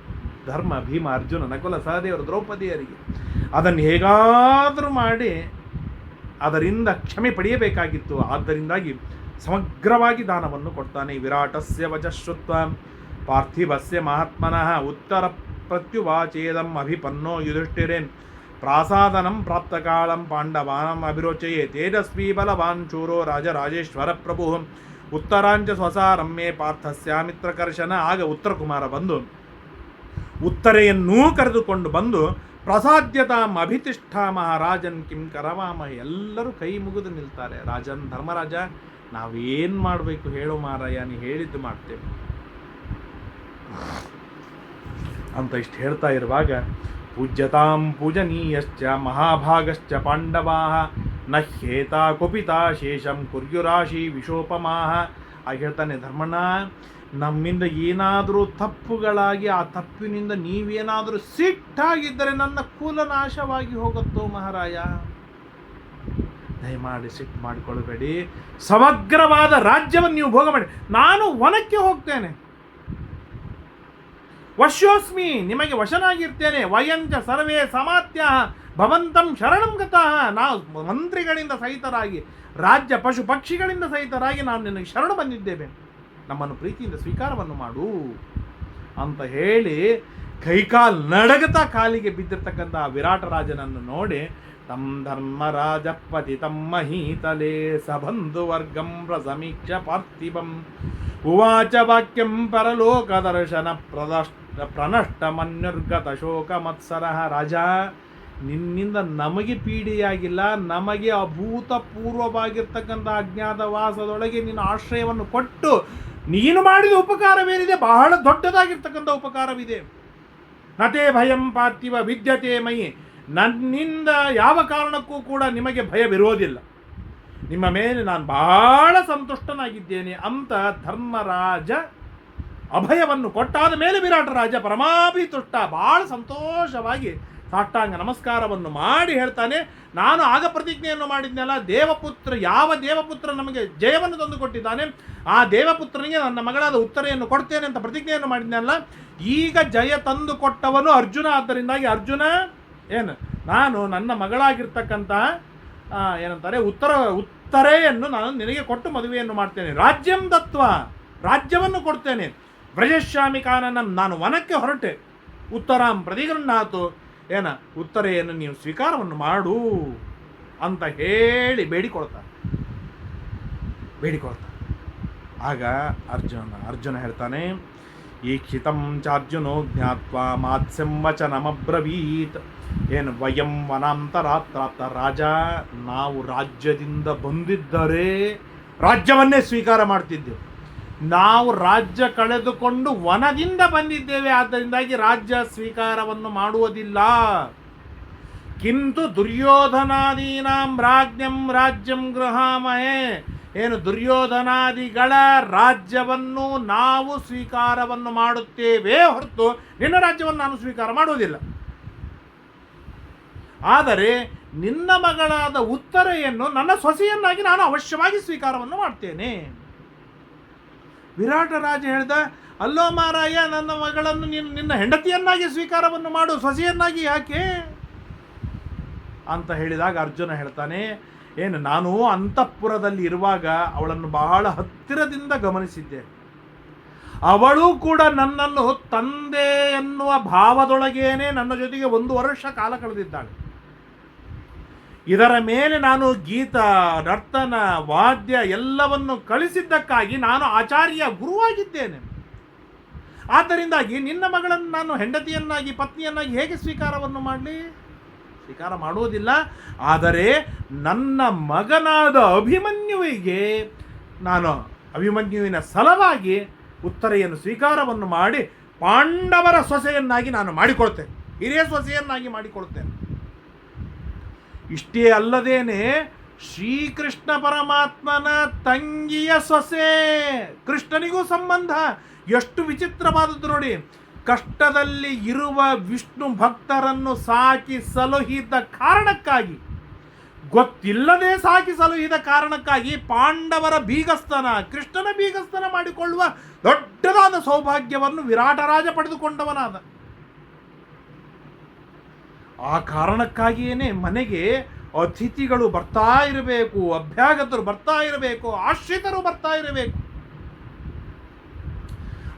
ಧರ್ಮ ಭೀಮ ಅರ್ಜುನ ನಕುಲ ಸಹದೇವರು ದ್ರೌಪದಿಯರಿಗೆ. ಅದನ್ನು ಹೇಗಾದರೂ ಮಾಡಿ ಅದರಿಂದ ಕ್ಷಮೆ ಪಡೆಯಬೇಕಾಗಿತ್ತು. ಆದ್ದರಿಂದಾಗಿ ಸಮಗ್ರವಾಗಿ ದಾನವನ್ನು ಕೊಡ್ತಾನೆ. ವಿರಾಟಸ್ಯ ವಜಶ್ರುತ್ವ ಪಾರ್ಥಿವಸ್ಯ ಮಹಾತ್ಮನಃ ಉತ್ತರ ಪ್ರತ್ಯುವಾಚೇದಂ ಅಭಿಪನ್ನೋ ಯುಧಿಷ್ಠಿರೇನ್ ಪ್ರಾಸಾದನಂ ಪ್ರಾಪ್ತಕಾಳಂ ಪಾಂಡವಾನಂ ಅಭಿರೋಚಯೇ ತೇಜಸ್ವಿ ಬಲವಾನ್ ಚೂರೋ ರಾಜರಾಜೇಶ್ವರ ಪ್ರಭು. ಉತ್ತರಾಂಚ ಸ್ವಸಾರಮ್ಯೆ ಪಾರ್ಥಸ್ಯಾಮಿತ್ರಕರ್ಷಣ ಆಗ ಉತ್ತರ ಕುಮಾರ ಬಂದು ಉತ್ತರೆಯನ್ನೂ ಕರೆದುಕೊಂಡು ಬಂದು ಪ್ರಸಾದ್ಯತಾಂ ಅಭಿತಿಷ್ಠ ಮಹಾರಾಜನ್ ಕಿಂ ಕರವಾಮ, ಎಲ್ಲರೂ ಕೈ ಮುಗಿದು ನಿಲ್ತಾರೆ. ರಾಜನ್ ಧರ್ಮರಾಜ, ನಾವೇನು ಮಾಡಬೇಕು ಹೇಳು ಮಾರಾಯ, ನೀ ಹೇಳಿದ್ದು ಮಾಡ್ತೇವೆ. ಅಂತ ಇಷ್ಟು ಹೇಳ್ತಾ ಇರುವಾಗ, ಪೂಜ್ಯತಾಂ ಪೂಜನೀಯಶ್ಚ, ಮಹಾಭಾಗಶ್ಚ ಪಾಂಡವಾ ನ ಹೇತಾ ಕುಪಿತಾ ಶೇಷಂ ಕುರ್ಯುರಾಶಿ ವಿಶೋಪಮಾಹ ಆಗ ಹೇಳ್ತಾನೆ, ಧರ್ಮಣ್ಣ ನಮ್ಮಿಂದ ಏನಾದರೂ ತಪ್ಪುಗಳಾಗಿ ಆ ತಪ್ಪಿನಿಂದ ನೀವೇನಾದರೂ ಸಿಟ್ಟಾಗಿದ್ದರೆ ನನ್ನ ಕುಲ ನಾಶವಾಗಿ ಹೋಗುತ್ತೋ ಮಹಾರಾಯ? ದಯಮಾಡಿ ಸಿಟ್ಟು ಮಾಡಿಕೊಳ್ಳಬೇಡಿ. ಸಮಗ್ರವಾದ ರಾಜ್ಯವನ್ನು ನೀವು ಭೋಗ ಮಾಡಿ. ನಾನು ವನಕ್ಕೆ ಹೋಗ್ತೇನೆ. ವಶ್ಯೋಸ್ಮಿ, ನಿಮಗೆ ವಶನಾಗಿರ್ತೇನೆ. ವಯಂಚ ಸರ್ವೇ ಸಮಾತ್ಯ. ಭವಂತಂ ಶರಣಂ ಗತಃ ನಾವು ಮಂತ್ರಿಗಳಿಂದ ಸಹಿತರಾಗಿ, ರಾಜ್ಯ ಪಶು ಪಕ್ಷಿಗಳಿಂದ ಸಹಿತರಾಗಿ ನಾನು ನಿನಗೆ ಶರಣ ಬಂದಿದ್ದೇವೆ. ನಮ್ಮನ್ನು ಪ್ರೀತಿಯಿಂದ ಸ್ವೀಕಾರವನ್ನು ಮಾಡು ಅಂತ ಹೇಳಿ ಕೈಕಾಲ್ ನಡಗತಾ ಕಾಲಿಗೆ ಬಿದ್ದಿರ್ತಕ್ಕಂಥ ವಿರಾಟ ರಾಜನನ್ನು ನೋಡಿ, ತಂ ಧರ್ಮರಾಜಪತಿ ತಮ್ಮ ಹೀತಲೇ ಸಬಂಧು ವರ್ಗಂ ಪ್ರಸಮೀಕ್ಷ ಪಾರ್ಥಿವಂ. ಉವಾಚ ವಾಕ್ಯಂ ಪರಲೋಕ ದರ್ಶನ ಪ್ರದಷ್ಟ ಪ್ರನಷ್ಟ ಮನ್ಯುರ್ಗತ ಶೋಕ ಮತ್ಸರ ರಾಜ, ನಿನ್ನಿಂದ ನಮಗೆ ಪೀಡೆಯಾಗಿಲ್ಲ, ನಮಗೆ ಅಭೂತಪೂರ್ವವಾಗಿರ್ತಕ್ಕಂಥ ಅಜ್ಞಾತವಾಸದೊಳಗೆ ನಿನ್ನ ಆಶ್ರಯವನ್ನು ಕೊಟ್ಟು ನೀನು ಮಾಡಿದ ಉಪಕಾರವೇನಿದೆ? ಬಹಳ ದೊಡ್ಡದಾಗಿರ್ತಕ್ಕಂಥ ಉಪಕಾರವಿದೆ. ನತೆ ಭಯಂ ಪಾರ್ಥಿವ ವಿದ್ಯತೆ ಮಯಿ. ನನ್ನಿಂದ ಯಾವ ಕಾರಣಕ್ಕೂ ಕೂಡ ನಿಮಗೆ ಭಯವಿರೋದಿಲ್ಲ ನಿಮ್ಮ ಮೇಲೆ ನಾನು ಬಹಳ ಸಂತುಷ್ಟನಾಗಿದ್ದೇನೆ. ಅಂತ ಧರ್ಮರಾಜ ಅಭಯವನ್ನು ಕೊಟ್ಟಾದ ಮೇಲೆ ವಿರಾಟರಾಜ ಪರಮಾಭಿ ತುಷ್ಟ ಬಹಳ ಸಂತೋಷವಾಗಿ ಸಾಷ್ಟಾಂಗ ನಮಸ್ಕಾರವನ್ನು ಮಾಡಿ ಹೇಳ್ತಾನೆ. ನಾನು ಆಗ ಪ್ರತಿಜ್ಞೆಯನ್ನು ಮಾಡಿದ್ನಲ್ಲ, ದೇವಪುತ್ರ, ಯಾವ ದೇವಪುತ್ರ ನಮಗೆ ಜಯವನ್ನು ತಂದು ಕೊಟ್ಟಿದ್ದಾನೆ ಆ ದೇವಪುತ್ರನಿಗೆ ನನ್ನ ಮಗಳಾದ ಉತ್ತರೆಯನ್ನು ಕೊಡ್ತೇನೆ ಅಂತ ಪ್ರತಿಜ್ಞೆಯನ್ನು ಮಾಡಿದ್ನಲ್ಲ. ಈಗ ಜಯ ತಂದು ಕೊಟ್ಟವನು ಅರ್ಜುನ, ಆದ್ದರಿಂದಾಗಿ ಅರ್ಜುನ ಏನು? ನಾನು ನನ್ನ ಮಗಳಾಗಿರ್ತಕ್ಕಂಥ ಏನಂತಾರೆ, ಉತ್ತರ, ಉತ್ತರೆಯನ್ನು ನಾನು ನಿನಗೆ ಕೊಟ್ಟು ಮದುವೆಯನ್ನು ಮಾಡ್ತೇನೆ. ರಾಜ್ಯಂ ತತ್ವ ರಾಜ್ಯವನ್ನು ಕೊಡ್ತೇನೆ. ವ್ರಜಸ್ವಾಮಿ ಕಾನನ ನಾನು ವನಕ್ಕೆ ಹೊರಟೆ. ಉತ್ತರಾಂ ಪ್ರತಿಗೃಹಾತು ಏನ? ಉತ್ತರೆಯನ್ನು ನೀವು ಸ್ವೀಕಾರವನ್ನು ಮಾಡು ಅಂತ ಹೇಳಿ ಬೇಡಿಕೊಳ್ತಾರೆ. ಬೇಡಿಕೊಳ್ತಾರೆ. ಆಗ ಅರ್ಜುನ ಅರ್ಜುನ ಹೇಳ್ತಾನೆ ಈಕ್ಷಿತಂ ಚಾರ್ಜುನೋ ಜ್ಞಾತ್ವ ಮಾತ್ಸ್ಯಂ ವಚನಮ್ರವೀತ್ ಏನು ವಯಂ ವನಾಂತರಾತ್ರಾಪ್ತ ರಾಜ, ನಾವು ರಾಜ್ಯದಿಂದ ಬಂದಿದ್ದರೆ ರಾಜ್ಯವನ್ನೇ ಸ್ವೀಕಾರ ಮಾಡ್ತಿದ್ದೆವು. ನಾವು ರಾಜ್ಯ ಕಳೆದುಕೊಂಡು ವನದಿಂದ ಬಂದಿದ್ದೇವೆ. ಆದ್ದರಿಂದಾಗಿ ರಾಜ್ಯ ಸ್ವೀಕಾರವನ್ನು ಮಾಡುವುದಿಲ್ಲ. ಕಿಂತು ದುರ್ಯೋಧನಾದೀನಾಂ ರಾಜ್ಯಂ ರಾಜ್ಯಂ ಗೃಹಾಮಹೇ. ಏನು ದುರ್ಯೋಧನಾದಿಗಳ ರಾಜ್ಯವನ್ನು ನಾವು ಸ್ವೀಕಾರವನ್ನು ಮಾಡುತ್ತೇವೆ ಹೊರತು ನಿನ್ನ ರಾಜ್ಯವನ್ನು ನಾನು ಸ್ವೀಕಾರ ಮಾಡುವುದಿಲ್ಲ. ಆದರೆ ನಿನ್ನ ಮಗಳಾದ ಉತ್ತರೆಯನ್ನು ನನ್ನ ಸೊಸೆಯನ್ನಾಗಿ ನಾನು ಅವಶ್ಯವಾಗಿ ಸ್ವೀಕಾರವನ್ನು ಮಾಡ್ತೇನೆ. ವಿರಾಟ ರಾಜ ಹೇಳ್ದ, ಅಲ್ಲೋ ಮಹಾರಾಯ ನನ್ನ ಮಗಳನ್ನು ನೀನು ನಿನ್ನ ಹೆಂಡತಿಯನ್ನಾಗಿ ಸ್ವೀಕಾರವನ್ನು ಮಾಡು, ಸೊಸೆಯನ್ನಾಗಿ ಯಾಕೆ? ಅಂತ ಹೇಳಿದಾಗ ಅರ್ಜುನ ಹೇಳ್ತಾನೆ, ಏನು, ನಾನು ಅಂತಃಪುರದಲ್ಲಿ ಇರುವಾಗ ಅವಳನ್ನು ಬಹಳ ಹತ್ತಿರದಿಂದ ಗಮನಿಸಿದ್ದೆ. ಅವಳು ಕೂಡ ನನ್ನನ್ನು ತಂದೆ ಎನ್ನುವ ಭಾವದೊಳಗೇನೆ ನನ್ನ ಜೊತೆಗೆ ಒಂದು ವರ್ಷ ಕಾಲ ಕಳೆದಿದ್ದಾಳೆ. ಇದರ ಮೇಲೆ ನಾನು ಗೀತ, ನರ್ತನ, ವಾದ್ಯ ಎಲ್ಲವನ್ನು ಕಳಿಸಿದ್ದಕ್ಕಾಗಿ ನಾನು ಆಚಾರ್ಯ ಗುರುವಾಗಿದ್ದೇನೆ. ಆದ್ದರಿಂದಾಗಿ ನಿನ್ನ ಮಗಳನ್ನು ನಾನು ಹೆಂಡತಿಯನ್ನಾಗಿ, ಪತ್ನಿಯನ್ನಾಗಿ ಹೇಗೆ ಸ್ವೀಕಾರವನ್ನು ಮಾಡಲಿ? ಸ್ವೀಕಾರ ಮಾಡುವುದಿಲ್ಲ. ಆದರೆ ನನ್ನ ಮಗನಾದ ಅಭಿಮನ್ಯುವಿಗೆ ನಾನು ಅಭಿಮನ್ಯುವಿನ ಸಲವಾಗಿ ಉತ್ತರೆಯನ್ನು, ಸ್ವೀಕಾರವನ್ನು ಮಾಡಿ ಪಾಂಡವರ ಸೊಸೆಯನ್ನಾಗಿ ನಾನು ಮಾಡಿಕೊಳ್ತೇನೆ. ಹಿರಿಯ ಸೊಸೆಯನ್ನಾಗಿ ಮಾಡಿಕೊಳ್ತೇನೆ. ಇಷ್ಟೇ ಅಲ್ಲದೇನೆ ಶ್ರೀಕೃಷ್ಣ ಪರಮಾತ್ಮನ ತಂಗಿಯ ಸೊಸೆ ಕೃಷ್ಣನಿಗೂ ಸಂಬಂಧ. ಎಷ್ಟು ವಿಚಿತ್ರವಾದದ್ದು ನೋಡಿ. ಕಷ್ಟದಲ್ಲಿ ಇರುವ ವಿಷ್ಣು ಭಕ್ತರನ್ನು ಸಾಕಿ ಸಲುಹಿದ ಕಾರಣಕ್ಕಾಗಿ, ಗೊತ್ತಿಲ್ಲದೆ ಸಾಕಿ ಸಲುಹಿದ ಕಾರಣಕ್ಕಾಗಿ ಪಾಂಡವರ ಬೀಗಸ್ತನ ಕೃಷ್ಣನ ಬೀಗಸ್ತನ ಮಾಡಿಕೊಳ್ಳುವ ದೊಡ್ಡದಾದ ಸೌಭಾಗ್ಯವನ್ನು ವಿರಾಟರಾಜ ಪಡೆದುಕೊಂಡವನಾದ. ಆ ಕಾರಣಕ್ಕಾಗಿಯೇ ಮನೆಗೆ ಅತಿಥಿಗಳು ಬರ್ತಾ ಇರಬೇಕು, ಅಭ್ಯಾಗತರು ಬರ್ತಾ ಇರಬೇಕು, ಆಶ್ರಿತರು ಬರ್ತಾ ಇರಬೇಕು.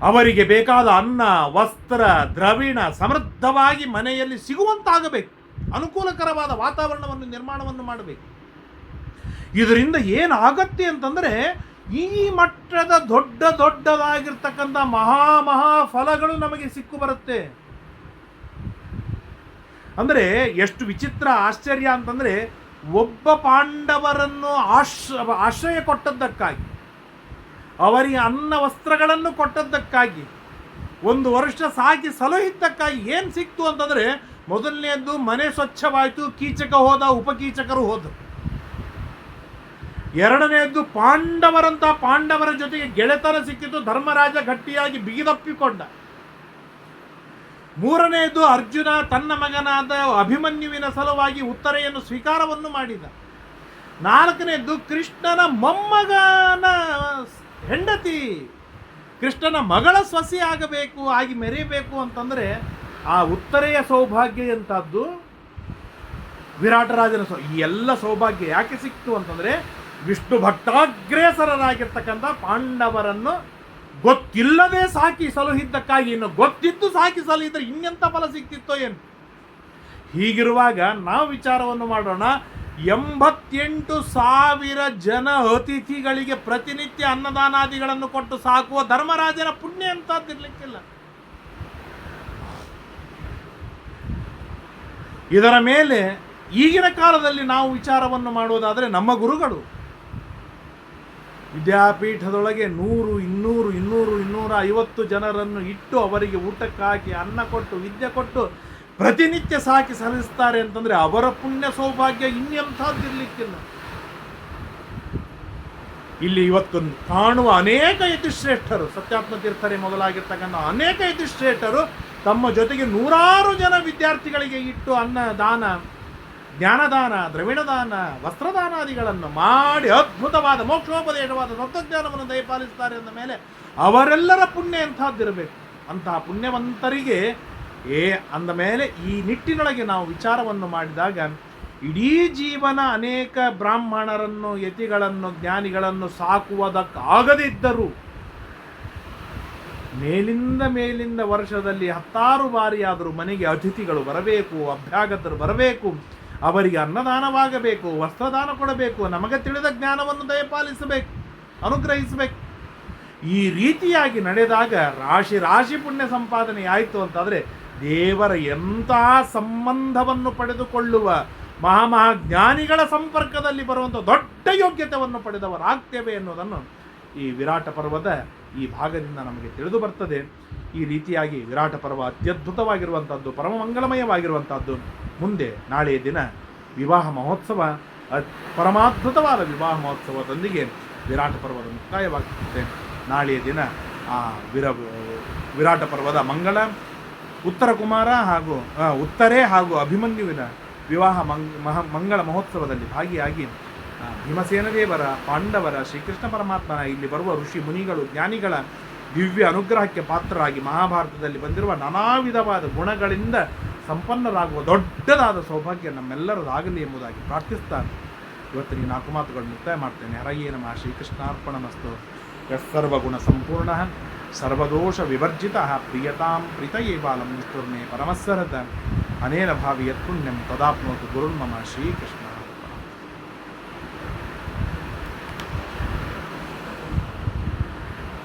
ಅವರಿಗೆ ಬೇಕಾದ ಅನ್ನ, ವಸ್ತ್ರ, ದ್ರವಿಣ ಸಮೃದ್ಧವಾಗಿ ಮನೆಯಲ್ಲಿ ಸಿಗುವಂತಾಗಬೇಕು. ಅನುಕೂಲಕರವಾದ ವಾತಾವರಣವನ್ನು, ನಿರ್ಮಾಣವನ್ನು ಮಾಡಬೇಕು. ಇದರಿಂದ ಏನಾಗತ್ತೆ ಅಂತಂದರೆ ಈ ಮಟ್ಟದ ದೊಡ್ಡ ದೊಡ್ಡದಾಗಿರ್ತಕ್ಕಂಥ ಮಹಾ ಮಹಾ ಫಲಗಳು ನಮಗೆ ಸಿಕ್ಕು ಬರುತ್ತೆ. ಅಂದರೆ ಎಷ್ಟು ವಿಚಿತ್ರ ಆಶ್ಚರ್ಯ ಅಂತಂದರೆ ಒಬ್ಬ ಪಾಂಡವರನ್ನು ಆಶ್ರ ಆಶ್ರಯ ಕೊಟ್ಟದ್ದಕ್ಕಾಗಿ, ಅವರಿಗೆ ಅನ್ನ ವಸ್ತ್ರಗಳನ್ನು ಕೊಟ್ಟದ್ದಕ್ಕಾಗಿ, ಒಂದು ವರ್ಷ ಸಾಕಿ ಸಲಹಿದ್ದಕ್ಕಾಗಿ ಏನು ಸಿಕ್ತು ಅಂತಂದರೆ ಮೊದಲನೆಯದ್ದು ಮನೆ ಸ್ವಚ್ಛವಾಯಿತು, ಕೀಚಕ ಹೋದ, ಉಪಕೀಚಕರು ಹೋದರು. ಎರಡನೆಯದ್ದು ಪಾಂಡವರಂತ ಪಾಂಡವರ ಜೊತೆಗೆ ಗೆಳೆತನ ಸಿಕ್ಕಿತು, ಧರ್ಮರಾಜ ಗಟ್ಟಿಯಾಗಿ ಬಿಗಿದಪ್ಪಿಕೊಂಡ. ಮೂರನೆಯದು ಅರ್ಜುನ ತನ್ನ ಮಗನಾದ ಅಭಿಮನ್ಯುವಿನ ಸಲುವಾಗಿ ಉತ್ತರೆಯನ್ನು ಸ್ವೀಕಾರವನ್ನು ಮಾಡಿದ. ನಾಲ್ಕನೆಯದ್ದು ಕೃಷ್ಣನ ಮೊಮ್ಮಗನ ಹೆಂಡತಿ. ಕೃಷ್ಣನ ಮಗಳ ಸ್ವಸಿ ಆಗಬೇಕು, ಆಗಿ ಮೆರೆಯಬೇಕು ಅಂತಂದರೆ ಆ ಉತ್ತರೆಯ ಸೌಭಾಗ್ಯ ಎಂಥದ್ದು ವಿರಾಟರಾಜನ ಸೌ, ಈ ಎಲ್ಲ ಸೌಭಾಗ್ಯ ಯಾಕೆ ಸಿಕ್ತು ಅಂತಂದರೆ ವಿಷ್ಣು ಭಕ್ತಾಗ್ರೇಸರರಾಗಿರ್ತಕ್ಕಂಥ ಪಾಂಡವರನ್ನು ಗೊತ್ತಿಲ್ಲದೆ ಸಾಕಿ ಸಲಹಿದ್ದಕ್ಕಾಗಿ ಇನ್ನು ಗೊತ್ತಿದ್ದು ಸಾಕಿ ಸಲಹಿದ್ರೆ ಇನ್ನೆಂಥ ಫಲ ಸಿಕ್ತಿತ್ತೋ ಏನು? ಹೀಗಿರುವಾಗ ನಾವು ವಿಚಾರವನ್ನು ಮಾಡೋಣ. ಎಂಬತ್ತೆಂಟು ಸಾವಿರ ಜನ ಅತಿಥಿಗಳಿಗೆ ಪ್ರತಿನಿತ್ಯ ಅನ್ನದಾನಾದಿಗಳನ್ನು ಕೊಟ್ಟು ಸಾಕುವ ಧರ್ಮರಾಜನ ಪುಣ್ಯ ಅಂತದ್ದಿರ್ಲಿಕ್ಕಿಲ್ಲ. ಇದರ ಮೇಲೆ ಈಗಿನ ಕಾಲದಲ್ಲಿ ನಾವು ವಿಚಾರವನ್ನು ಮಾಡುವುದಾದರೆ ನಮ್ಮ ಗುರುಗಳು ವಿದ್ಯಾಪೀಠದೊಳಗೆ ನೂರು, ಇನ್ನೂರು ಇನ್ನೂರು, ಇನ್ನೂರ ಐವತ್ತು ಜನರನ್ನು ಇಟ್ಟು ಅವರಿಗೆ ಊಟಕ್ಕಾಕಿ ಅನ್ನ ಕೊಟ್ಟು, ವಿದ್ಯೆ ಕೊಟ್ಟು ಪ್ರತಿನಿತ್ಯ ಸಾಕಿ ಸಲ್ಲಿಸ್ತಾರೆ ಅಂತಂದರೆ ಅವರ ಪುಣ್ಯ ಸೌಭಾಗ್ಯ ಇನ್ನೆಂಥದ್ದಿರಲಿಕ್ಕಿಲ್ಲ ಇಲ್ಲಿ ಇವತ್ತು ಕಾಣುವ ಅನೇಕ ಯತಿಶ್ರೇಷ್ಠರು, ಸತ್ಯಾತ್ಮ ತೀರ್ಥರೇ ಮೊದಲಾಗಿರ್ತಕ್ಕಂಥ ಅನೇಕ ಯತಿಶ್ರೇಷ್ಠರು ತಮ್ಮ ಜೊತೆಗೆ ನೂರಾರು ಜನ ವಿದ್ಯಾರ್ಥಿಗಳಿಗೆ ಇಟ್ಟು ಅನ್ನ, ದಾನ ಜ್ಞಾನದಾನ, ದ್ರವಿಣದಾನ, ವಸ್ತ್ರದಾನಾದಿಗಳನ್ನು ಮಾಡಿ ಅದ್ಭುತವಾದ, ಮೋಕ್ಷೋಪದೇಶವಾದ ತತ್ವಜ್ಞಾನವನ್ನು ದಯಪಾಲಿಸುತ್ತಾರೆ ಅಂದ ಮೇಲೆ ಅವರೆಲ್ಲರ ಪುಣ್ಯ ಎಂಥದ್ದಿರಬೇಕು? ಅಂತಹ ಪುಣ್ಯವಂತರಿಗೆ ಏ ಅಂದ ಮೇಲೆ ಈ ನಿಟ್ಟಿನೊಳಗೆ ನಾವು ವಿಚಾರವನ್ನು ಮಾಡಿದಾಗ ಇಡೀ ಜೀವನ ಅನೇಕ ಬ್ರಾಹ್ಮಣರನ್ನು, ಯತಿಗಳನ್ನು, ಜ್ಞಾನಿಗಳನ್ನು ಸಾಕುವುದಕ್ಕಾಗದಿದ್ದರೂ ಮೇಲಿಂದ ಮೇಲಿಂದ ವರ್ಷದಲ್ಲಿ ಹತ್ತಾರು ಬಾರಿಯಾದರೂ ಮನೆಗೆ ಅತಿಥಿಗಳು ಬರಬೇಕು, ಅಭ್ಯಾಗತರು ಬರಬೇಕು. ಅವರಿಗೆ ಅನ್ನದಾನವಾಗಬೇಕು, ವಸ್ತ್ರದಾನ ಕೊಡಬೇಕು, ನಮಗೆ ತಿಳಿದ ಜ್ಞಾನವನ್ನು ದಯಪಾಲಿಸಬೇಕು, ಅನುಗ್ರಹಿಸಬೇಕು. ಈ ರೀತಿಯಾಗಿ ನಡೆದಾಗ ರಾಶಿ ರಾಶಿ ಪುಣ್ಯ ಸಂಪಾದನೆ ಆಯಿತು ಅಂತಂದರೆ ದೇವರ ಎಂಥ ಸಂಬಂಧವನ್ನು ಪಡೆದುಕೊಳ್ಳುವ ಮಹಾಮಹಾಜ್ಞಾನಿಗಳ ಸಂಪರ್ಕದಲ್ಲಿ ಬರುವಂಥ ದೊಡ್ಡ ಯೋಗ್ಯತೆಯನ್ನು ಪಡೆದವರಾಗ್ತೇವೆ ಎನ್ನುವುದನ್ನು ಈ ವಿರಾಟ ಪರ್ವದ ಈ ಭಾಗದಿಂದ ನಮಗೆ ತಿಳಿದು ಬರ್ತದೆ. ಈ ರೀತಿಯಾಗಿ ವಿರಾಟ ಪರ್ವ ಅತ್ಯದ್ಭುತವಾಗಿರುವಂಥದ್ದು ಪರಮ ಮಂಗಲಮಯವಾಗಿರುವಂಥದ್ದು ಮುಂದೆ ನಾಳೆಯ ದಿನ ವಿವಾಹ ಮಹೋತ್ಸವ ಪರಮಾದ್ಭುತವಾದ ವಿವಾಹ ಮಹೋತ್ಸವದೊಂದಿಗೆ ವಿರಾಟ ಪರ್ವದ ಮುಕ್ತಾಯವಾಗುತ್ತದೆ. ನಾಳೆಯ ದಿನ ಆ ವಿರ ವಿರಾಟ ಪರ್ವದ ಮಂಗಳ, ಉತ್ತರ ಕುಮಾರ ಹಾಗೂ ಉತ್ತರೆ ಹಾಗೂ ಅಭಿಮನ್ಯುವಿನ ವಿವಾಹ ಮಂಗ್, ಮಹ, ಮಂಗಳ ಮಹೋತ್ಸವದಲ್ಲಿ ಭಾಗಿಯಾಗಿ ಭೀಮಸೇನ ದೇವರ ಪಾಂಡವರ ಶ್ರೀಕೃಷ್ಣ ಪರಮಾತ್ಮನ ಇಲ್ಲಿ ಬರುವ ಋಷಿ ಮುನಿಗಳು, ಜ್ಞಾನಿಗಳ ದಿವ್ಯ ಅನುಗ್ರಹಕ್ಕೆ ಪಾತ್ರರಾಗಿ ಮಹಾಭಾರತದಲ್ಲಿ ಬಂದಿರುವ ನಾನಾ ವಿಧವಾದ ಗುಣಗಳಿಂದ ಸಂಪನ್ನರಾಗುವ ದೊಡ್ಡದಾದ ಸೌಭಾಗ್ಯ ನಮ್ಮೆಲ್ಲರದಾಗಲಿ ಎಂಬುದಾಗಿ ಪ್ರಾರ್ಥಿಸ್ತಾ ಇವತ್ತು ಈ ನಾಲ್ಕು ಮಾತುಗಳು ಮುಕ್ತಾಯ ಮಾಡ್ತೇನೆ. ಹರಯೇ ನಮಃ. ಶ್ರೀಕೃಷ್ಣಾರ್ಪಣಮಸ್ತು. ಯಸ್ಸರ್ವಗುಣ ಸಂಪೂರ್ಣ ಸರ್ವದೋಷ ವಿವರ್ಜಿತ, ಪ್ರಿಯತಾಂ ಪ್ರೀತಯೇ ಬಾಲಂ ಪರಮಸ್ಸರತ ಅನೇನ ಭಾವಿ ಯತ್ಪುಣ್ಯಂ ತದಾಪ್ನೋತು ಗುರುರ್ಮಮ ಶ್ರೀಕೃಷ್ಣ.